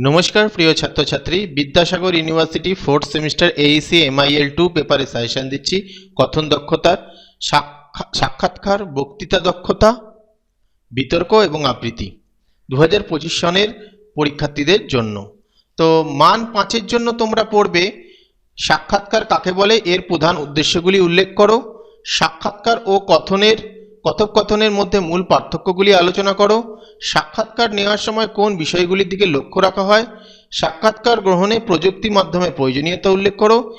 নমস্কার, প্রিয় ছাত্রছাত্রী। Vidyasagar university fourth semester AEC MIL two পেপারে সাজেশন দিচ্ছি। কথন দক্ষতার সাক্ষা- সাক্ষাৎকার, বক্তৃতা দক্ষতা, বিতর্ক এবং আবৃত্তি। দু হাজার পঁচিশ সনের পরীক্ষার্থীদের জন্য। তো মান পাঁচের জন্য তোমরা পড়বে, সাক্ষাৎকার কাকে বলে? এর প্রধান উদ্দেশ্যগুলি উল্লেখ করো। সাক্ষাৎকার ও কথনের কথোপকথনের মধ্যে মূল পার্থক্যগুলি আলোচনা করো। সাক্ষাৎকার নেওয়ার সময় কোন বিষয়গুলির দিকে লক্ষ্য রাখা হয়? সাক্ষাৎকার গ্রহণে প্রযুক্তি মাধ্যমে প্রয়োজনীয়তা উল্লেখ করো।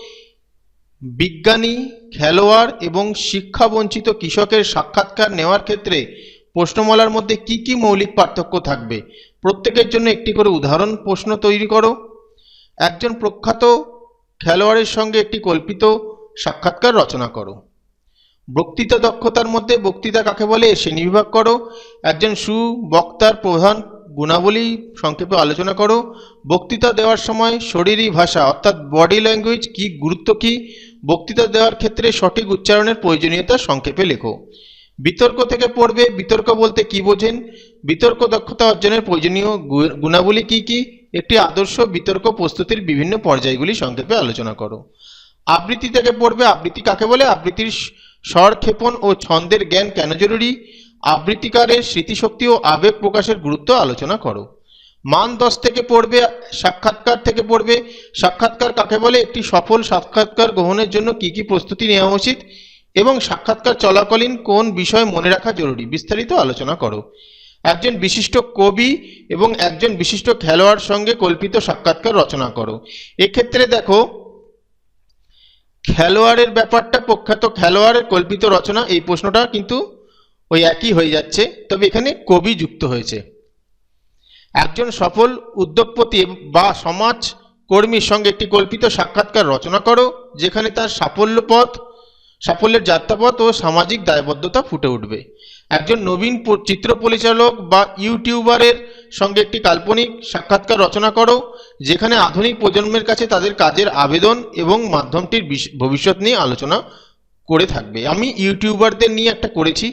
বিজ্ঞানী, খেলোয়াড় এবং শিক্ষাবঞ্চিত কৃষকের সাক্ষাৎকার নেওয়ার ক্ষেত্রে প্রশ্নমালার মধ্যে কি কি মৌলিক পার্থক্য থাকবে? প্রত্যেকের জন্য একটি করে উদাহরণ প্রশ্ন তৈরি করো। একজন প্রখ্যাত খেলোয়াড়ের সঙ্গে একটি কল্পিত সাক্ষাৎকার রচনা করো। বক্তৃতা দক্ষতার মধ্যে বক্তৃতা কাকে বলে এ শ্রেণীবিভাগ করো। একজন সুবক্তার প্রধান গুণাবলী সংক্ষেপে আলোচনা করো। বক্তৃতা দেওয়ার সময় শরীরী ভাষা অর্থাৎ বডি ল্যাঙ্গুয়েজ কি, গুরুত্ব কি, বক্তৃতা দেওয়ার ক্ষেত্রে সঠিক উচ্চারণের প্রয়োজনীয়তা সংক্ষেপে লেখো। বিতর্ক থেকে পড়বে, বিতর্ক বলতে কি বোঝেন? বিতর্ক দক্ষতা অর্জনের প্রয়োজনীয় গুণাবলী কি কি? একটি আদর্শ বিতর্ক প্রস্তুতির বিভিন্ন পর্যায়গুলি সংক্ষেপে আলোচনা করো। আবৃত্তি থেকে পড়বে, আবৃত্তি কাকে বলে? আবৃত্তির স- স্বর ক্ষেপণ ও ছন্দের জ্ঞান কেন জরুরি? আবৃত্তিকারের স্মৃতিশক্তি ও আবেগ প্রকাশের গুরুত্ব আলোচনা করো। মান দশ থেকে পড়বে, সাক্ষাৎকার থেকে পড়বে। সাক্ষাৎকার কাকে বলে? একটি সফল সাক্ষাৎকার গ্রহণের জন্য কি কি প্রস্তুতি নেওয়া উচিত? এবং সাক্ষাৎকার চলাকালীন কোন বিষয় মনে রাখা জরুরি? বিস্তারিত আলোচনা করো। একজন বিশিষ্ট কবি এবং একজন বিশিষ্ট খেলোয়াড় সঙ্গে কল্পিত সাক্ষাৎকার রচনা করো। এক্ষেত্রে দেখো খেলোয়াড়ের ব্যাপারটা প্রখ্যাত খেলোয়াড়ের কল্পিত রচনা, এই প্রশ্নটা কিন্তু ওই একই হয়ে যাচ্ছে। তবে এখানে কবি যুক্ত হয়েছে। একজন সফল উদ্যোগপতি বা সমাজ কর্মীর সঙ্গে একটি কল্পিত সাক্ষাৎকার রচনা করো, যেখানে তার সাফল্য পথ সাফল্যের যাত্রাপথ ও সামাজিক দায়বদ্ধতা ফুটে উঠবে। একজন নবীন চিত্র পরিচালক বা ইউটিউবারের সঙ্গে একটি কাল্পনিক সাক্ষাৎকার রচনা করো, যেখানে আধুনিক প্রজন্মের কাছে তাদের কাজের আবেদন এবং মাধ্যমটির ভবিষ্যৎ নিয়ে আলোচনা করে থাকবে। আমি ইউটিউবারদের নিয়ে একটা করেছি।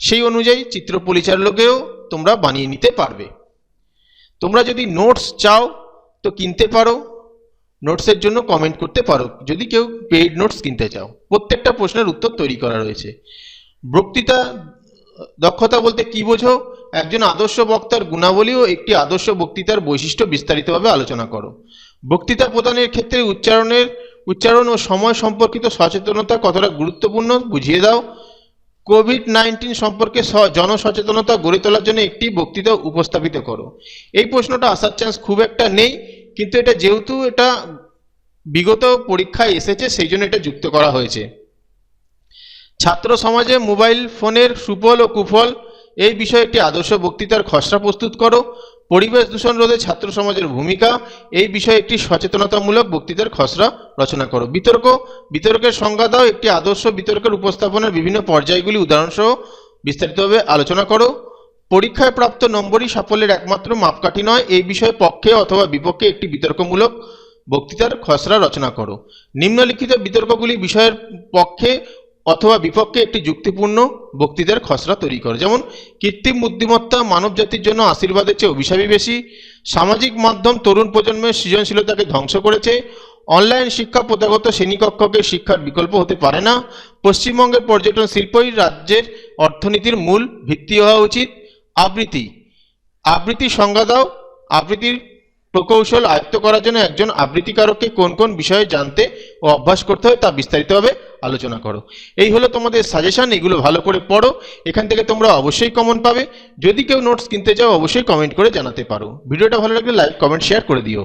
সেই অনুযায়ী চিত্র পরিচালকেও তোমরা বানিয়ে নিতে পারবে। তোমরা যদি নোটস চাও তো কিনতে পারো। নোটসের জন্য কমেন্ট করতে পারো। যদি কেউ পেইড নোটস কিনতে চাও, প্রত্যেকটা প্রশ্নের উত্তর তৈরি করা রয়েছে। বক্তৃতা, দক্ষতা বলতে কি বোঝো? একজন আদর্শ বক্তার গুণাবলী ও একটি আদর্শ বক্তৃতার বৈশিষ্ট্য বিস্তারিতভাবে আলোচনা করো। বক্তৃতা প্রদানের ক্ষেত্রে উচ্চারণের, উচ্চারণ ও সময় সম্পর্কিত সচেতনতা কতটা গুরুত্বপূর্ণ বুঝিয়ে দাও। কোভিড নাইন্টিন সম্পর্কে জনসচেতনতা গড়ে তোলার জন্য একটি বক্তৃতা উপস্থাপিত করো। এই প্রশ্নটা আসার চান্স খুব একটা নেই। কিন্তু এটা যেহেতু এটা বিগত পরীক্ষায় এসেছে, সেই জন্য এটা যুক্ত করা হয়েছে। ছাত্র সমাজে মোবাইল ফোনের সুফল ও কুফল, এই বিষয়ে একটি আদর্শ বক্তৃতার খসড়া প্রস্তুত করো। পরিবেশ দূষণ রোধে ছাত্র সমাজের ভূমিকা, এই বিষয়ে একটি সচেতনতামূলক বক্তৃতার খসড়া রচনা করো। বিতর্ক, বিতর্কের সংজ্ঞা দাও, একটি আদর্শ বিতর্কের উপস্থাপনার বিভিন্ন পর্যায়গুলি উদাহরণসহ বিস্তারিতভাবে আলোচনা করো। পরীক্ষায় প্রাপ্ত নম্বরই সাফল্যের একমাত্র মাপকাঠি নয়। এই বিষয়ে পক্ষে অথবা বিপক্ষে একটি বিতর্কমূলক বক্তৃতার খসড়া রচনা করো। নিম্নলিখিত বিতর্কগুলি বিষয়ের পক্ষে অথবা বিপক্ষে একটি যুক্তিপূর্ণ বক্তৃতার খসড়া তৈরি করো। যেমন, কৃত্রিম বুদ্ধিমত্তা মানব জাতির জন্য আশীর্বাদের চেয়ে অভিশাপই বেশি। সামাজিক মাধ্যম তরুণ প্রজন্মের সৃজনশীলতাকে ধ্বংস করেছে। অনলাইন শিক্ষা প্রথাগত শ্রেণীকক্ষকে শিক্ষার বিকল্প হতে পারে না। পশ্চিমবঙ্গের পর্যটন শিল্পই রাজ্যের অর্থনীতির মূল ভিত্তি হওয়া উচিত। আবৃত্তি। আবৃত্তি সংজ্ঞা দাও। আবৃত্তির প্রকৌশল আয়ত্ত করার জন্য একজন আবৃত্তিকারককে কোন কোন বিষয়ে জানতে ও অভ্যাস করতে হয় তা বিস্তারিতভাবে আলোচনা করো। এই হলো তোমাদের সাজেশান এগুলো ভালো করে পড়ো। এখান থেকে তোমরা অবশ্যই কমন পাবে। যদি কেউ নোটস কিনতে চাও, অবশ্যই কমেন্ট করে জানাতে পারো। ভিডিওটা ভালো লাগলে লাইক কমেন্ট শেয়ার করে দিও।